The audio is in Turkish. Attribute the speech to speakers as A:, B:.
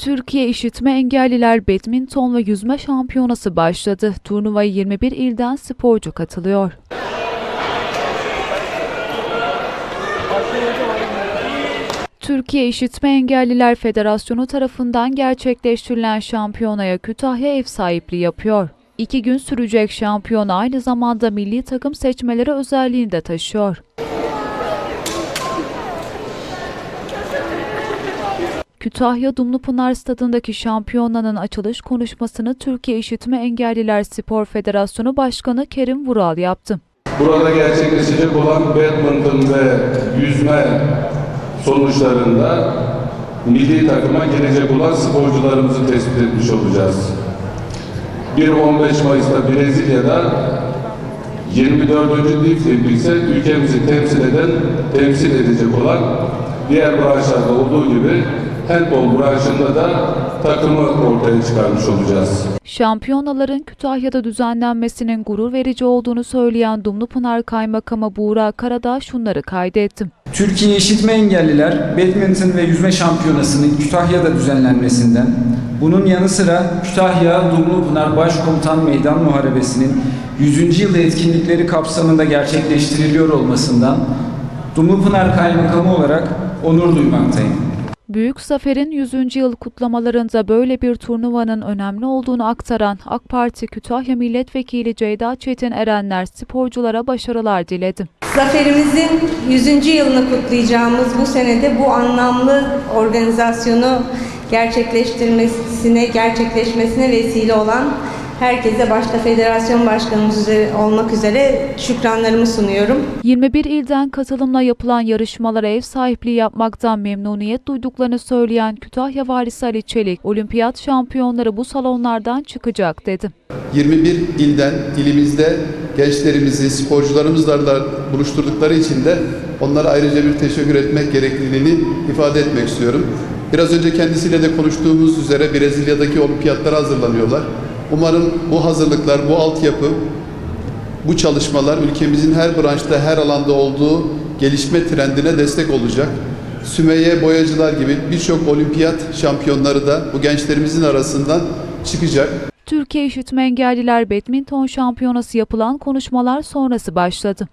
A: Türkiye İşitme Engelliler Badminton ve Yüzme Şampiyonası başladı. Turnuvaya 21 ilden sporcu katılıyor. Türkiye İşitme Engelliler Federasyonu tarafından gerçekleştirilen şampiyonaya Kütahya ev sahipliği yapıyor. İki gün sürecek şampiyona aynı zamanda milli takım seçmeleri özelliğini de taşıyor. Kütahya Dumlupınar Stadındaki şampiyonanın açılış konuşmasını Türkiye İşitme Engelliler Spor Federasyonu Başkanı Kerim Vural yaptı.
B: Burada gerçekleşecek olan badminton ve yüzme sonuçlarında milli takıma gelecek olan sporcularımızı tespit etmiş olacağız. 1-15 Mayıs'ta Brezilya'da 24. lig ise ülkemizi temsil eden, temsil edecek olan diğer branşlarda olduğu gibi handball branşında da takımı ortaya çıkarmış olacağız.
A: Şampiyonaların Kütahya'da düzenlenmesinin gurur verici olduğunu söyleyen Dumlupınar Kaymakamı Buğra Karadağ şunları kaydetti.
C: Türkiye İşitme Engelliler Badminton ve Yüzme Şampiyonası'nın Kütahya'da düzenlenmesinden, bunun yanı sıra Kütahya Dumlupınar Başkomutan Meydan Muharebesi'nin 100. yıl etkinlikleri kapsamında gerçekleştiriliyor olmasından Dumlupınar Kaymakamı olarak onur duymaktayım.
A: Büyük Zafer'in 100. yıl kutlamalarında böyle bir turnuvanın önemli olduğunu aktaran AK Parti Kütahya Milletvekili Ceyda Çetin Erenler sporculara başarılar diledi.
D: Zaferimizin 100. yılını kutlayacağımız bu senede bu anlamlı organizasyonu gerçekleştirmesine, gerçekleşmesine vesile olan herkese başta federasyon başkanımız üzere, olmak üzere şükranlarımı sunuyorum.
A: 21 ilden katılımla yapılan yarışmalara ev sahipliği yapmaktan memnuniyet duyduklarını söyleyen Kütahya Valisi Ali Çelik, olimpiyat şampiyonları bu salonlardan çıkacak dedi.
E: 21 ilden ilimizde gençlerimizi, sporcularımızla da buluşturdukları için de onlara ayrıca bir teşekkür etmek gerekliliğini ifade etmek istiyorum. Biraz önce kendisiyle de konuştuğumuz üzere Brezilya'daki olimpiyatlara hazırlanıyorlar. Umarım bu hazırlıklar, bu altyapı, bu çalışmalar ülkemizin her branşta, her alanda olduğu gelişme trendine destek olacak. Sümeyye Boyacılar gibi birçok olimpiyat şampiyonları da bu gençlerimizin arasından çıkacak.
A: Türkiye İşitme Engelliler Badminton Şampiyonası yapılan konuşmalar sonrası başladı.